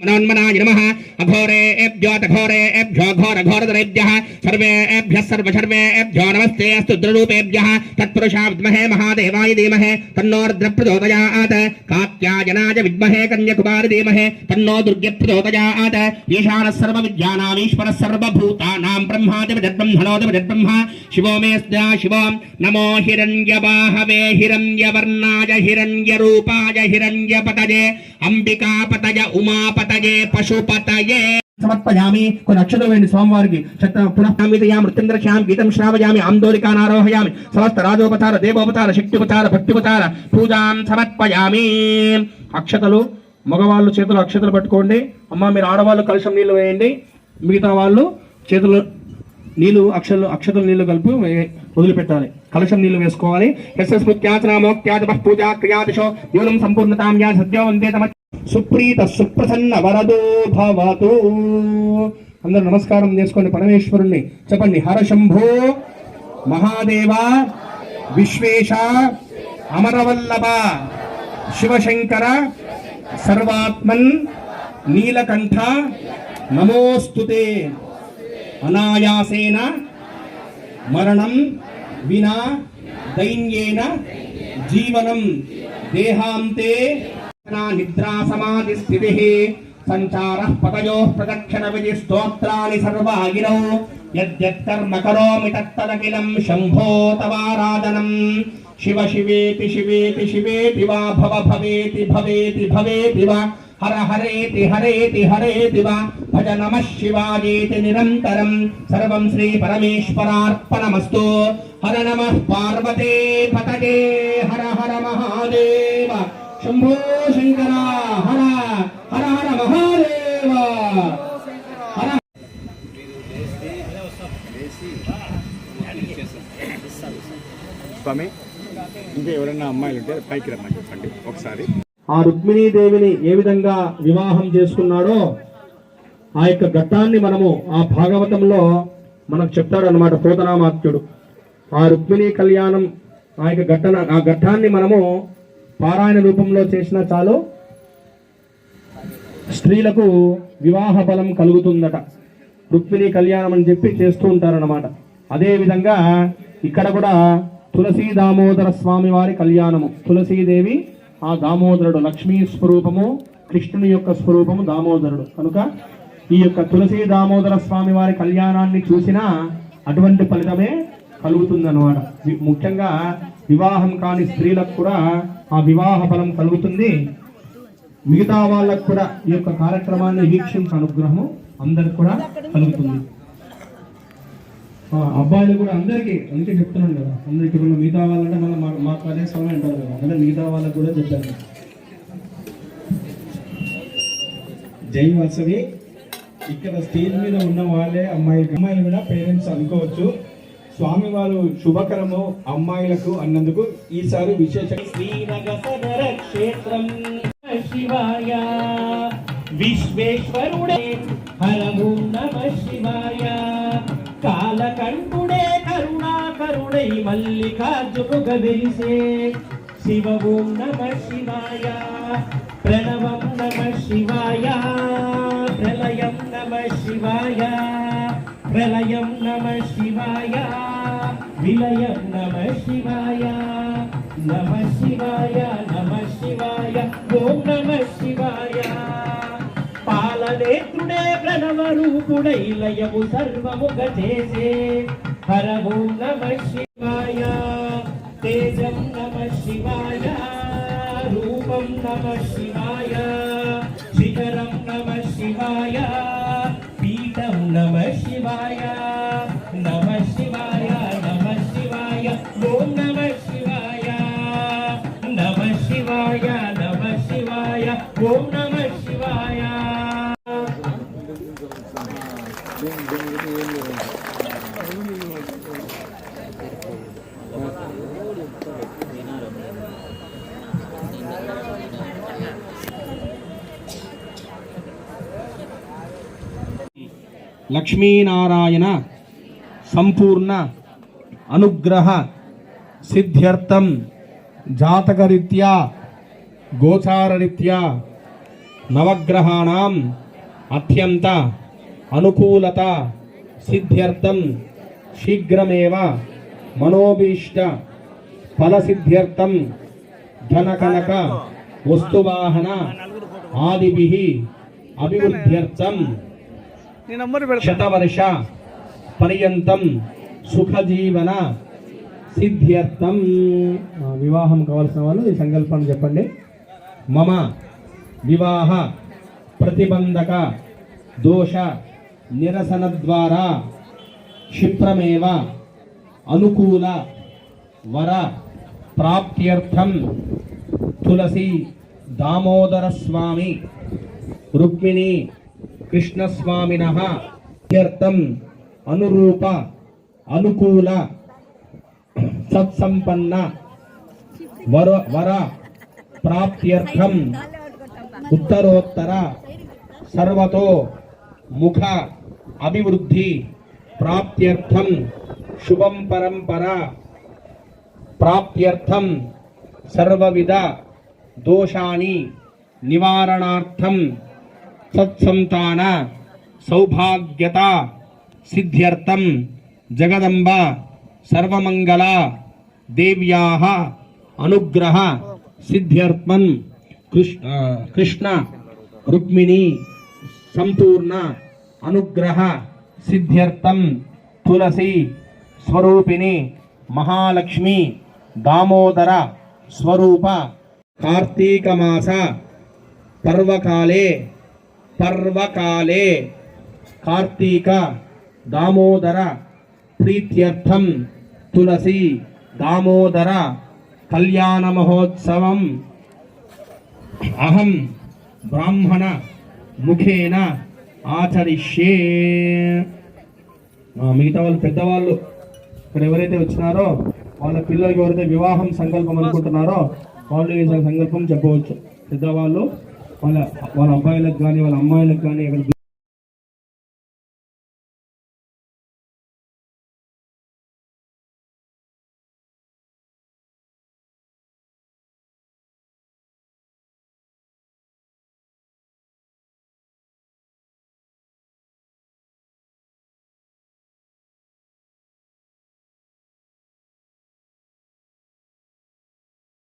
मनोन्मनाय नमः। अघोरेभ्यो तघोरेभ्यो घोरघोरदरेभ्यः। सर्वेभ्यः सर्वसर्वेभ्यो नमस्ते। अस्तु द्ररूपेभ्यः। तत्पुरुषा विद्महे महादेवाय धीमहे। तन्नोर्द्रप्रचोदयात्। कात्यायनाय विद्महे कन्याकुमार धीमहे। तन्नो ईशान ईशानः सर्वविद्यानामीश्वरः सर्वभूतानां ब्रह्मादिपजद्ब्रह्मणोदिपजद्ब्रह्म शिवो मे स्या शिवो। नमो हिरण्यबाहवे हिरण्यवर्णाय हिरण्यरूपाय हिरण्यपतये। अम्बिकापतय उमापत ఉమాపతయే పశుపతయే సమర్పయామి కొన్ని అక్షతలు వేయండి స్వామివారికి చట్ట పునఃమితయా మృత్యుంద్రశ్యాం గీతం శ్రావయామి ఆందోళికానారోహయామి సమస్త రాజోపచార దేవోపచార శక్తిపచార భక్తిపచార పూజాం సమర్పయామి. అక్షతలు మగవాళ్ళు చేతులు అక్షతలు పట్టుకోండి. అమ్మ మీరు ఆడవాళ్ళు కలుషం నీళ్ళు వేయండి. మిగతా వాళ్ళు చేతులు నీళ్ళు అక్షలు అక్షతలు నీళ్ళు కలిపి వదిలిపెట్టాలి. కలశం నీళ్ళు వేసుకోవాలి. ఎస్ స్మృత్యాచన మోక్త్యాచ పూజా క్రియాదిశో న్యూనం సంపూర్ణతాం యా సద్యో వందే తమ సుప్రీత సుప్రసన్న వరదో భవతు. అందరూ నమస్కారం చేసుకోండి పరమేశ్వరుణ్ణి. చెప్పండి హరశంభో మహాదేవ విశ్వేశ అమరవల్లభ శివశంకర సర్వాత్మన్ నీలకంఠ నమోస్తుతే అనాయాసేన మరణం వినా దైన్యేన జీవనం దేహాంతే నిద్రా సమాధి స్థితి సంచార పదయో ప్రదక్షిణ విధి స్తోత్రాన్ని సర్వాగిరౌ యద్యత్కర్మ కరోమి తత్తదఖిలం శంభో తవారాధనం శివ శివేతి శివేతి శివేతి వా భవ భవేతి భవేతి భవేతి వా హర హరేతి హరేతి హరేతి వా భజ నమ శివాజేతి నిరంతరం సర్వం శ్రీ పరమేశ్వరార్పణమస్తు హర నమ పార్వతే పతకే హర హర మహాదేవ శంభో ఇంకా ఎవరైనా అమ్మాయిలు ఉంటే పైకి రమ్మని చెప్పండి ఒకసారి. ఆ రుక్మిణీదేవిని ఏ విధంగా వివాహం చేసుకున్నాడో ఆ యొక్క ఘట్టాన్ని మనము ఆ భాగవతంలో మనకు చెప్తాడు అనమాట పోతనామాత్యుడు ఆ రుక్మిణీ కళ్యాణం ఆ యొక్క ఘట్టన ఆ ఘట్టాన్ని మనము పారాయణ రూపంలో చేసినా చాలు స్త్రీలకు వివాహ బలం కలుగుతుందట. రుక్మిణీ కళ్యాణం అని చెప్పి చేస్తూ ఉంటారన్నమాట. అదేవిధంగా ఇక్కడ కూడా తులసీ దామోదర స్వామి వారి కళ్యాణము. తులసీదేవి ఆ దామోదరుడు లక్ష్మీ స్వరూపము కృష్ణుని యొక్క స్వరూపము దామోదరుడు. కనుక ఈ యొక్క తులసీ దామోదర స్వామి వారి కళ్యాణాన్ని చూసినా అటువంటి ఫలితమే కలుగుతుందన్నమాట. ముఖ్యంగా వివాహం కాని స్త్రీలకు కూడా ఆ వివాహ ఫలం కలుగుతుంది. మిగతా వాళ్ళకు కూడా ఈ యొక్క కార్యక్రమాన్ని వీక్షించే అనుగ్రహము అందరికి కూడా కలుగుతుంది. అబ్బాయిలు కూడా అందరికీ అందుకే చెప్తున్నాను కదా అందరికి ఇప్పుడు మిగతా వాళ్ళంటే మళ్ళీ మా మాకు అదే సమయం అంటారు కదా అంటే మిగతా వాళ్ళకు కూడా చెప్పాను. జై వాసవి. ఇక్కడ స్టేజ్ మీద ఉన్న వాళ్ళే అమ్మాయి అమ్మాయిలు కూడా పేరెంట్స్ అనుకోవచ్చు. స్వామి వారు శుభకరము అమ్మాయిలకు అన్నందుకు ఈసారి విశేష శ్రీనగర క్షేత్రం శివాయ. విశ్వేశ్వరుడే. హరము నమ శివాయ. కాలకంఠుడే కరుణాకరుడై మల్లికార్జునుగ వెలిసే శివ ఓం నమ శివాయ ప్రణవం నమ శివాయ ప్రళయం నమ శివాయ ప్రళయం నమ శివాయ విలయం నమ శివాయ నమ శివాయ నమ శివాయ ఓం నమ శివాయ. పాలనేత్రుడే ప్రణవ రూపుడై లయము సర్వముగ చేసే హరము నమ శివాయ తేజం నమ శివాయ రూపం నమ శివాయ శిఖరం నమ శివాయ పీఠం నమ శివాయ నమ శివాయ నమ శివాయ ఓం నమ శివాయ నమ శివాయ నమ శివాయ ఓం లక్ష్మీనారాయణ సంపూర్ణ అనుగ్రహ సిద్ధ్యర్థం జాతకరీత్యా గోచారరీత్యా నవగ్రహాణం అత్యంత అనుకూలత సిద్ధ్యర్థం శీఘ్రమేవ మనోభీష్ట ఫలసిద్ధ్యర్థం ధనకనక వస్తువాహన ఆదిభి అభివృద్ధ్యర్థం శతవర్ష పర్యంతం సుఖజీవన సిద్ధ్యర్థం. వివాహం కావాల్సిన వాళ్ళు ఈ సంకల్పం చెప్పండి. మమ వివాహ ప్రతిబంధక దోష నిరసన ద్వారా క్షిప్రమేవ అనుకూల వర ప్రాప్త్యర్థం తులసి దామోదర స్వామి రుక్మిణి కృష్ణస్వామిన ఇత్యర్థం అనురూప అనుకూల సత్సంపన్న వర వర ప్రాప్త్యర్థం ఉత్తరోత్తర సర్వతో ముఖ అభివృద్ధి ప్రాప్త్యర్థం శుభం పరంపర ప్రాప్త్యర్థం సర్వవిధ దోషాని నివారణార్థం సత్సంతాన సౌభాగ్యత సిద్ధ్యర్థం జగదంబ సర్వమంగళ దేవ్యా అనుగ్రహ సిద్ధ్యర్థం కృష్ణ కృష్ణ రుక్మిణి సంపూర్ణ అనుగ్రహ సిద్ధ్యర్థం తులసి స్వరూపిణి మహాలక్ష్మి దామోదర స్వరూప కార్తీకమాస పర్వకాలే పర్వకాలే. కార్తీక దామోదర ప్రీత్యర్థం తులసి దామోదర కళ్యాణ మహోత్సవం. అహం బ్రాహ్మణ ముఖేన ఆచరిష్యే మిగతా వాళ్ళు పెద్దవాళ్ళు ఇక్కడ ఎవరైతే వచ్చినారో వాళ్ళ పిల్లలకి ఎవరైతే వివాహం సంకల్పం అనుకుంటున్నారో వాళ్ళు ఈ సంకల్పం చెప్పవచ్చు. పెద్దవాళ్ళు వాళ్ళ వాళ్ళ అబ్బాయిలకు కానీ వాళ్ళ అమ్మాయిలకు కానీ ఇక్కడ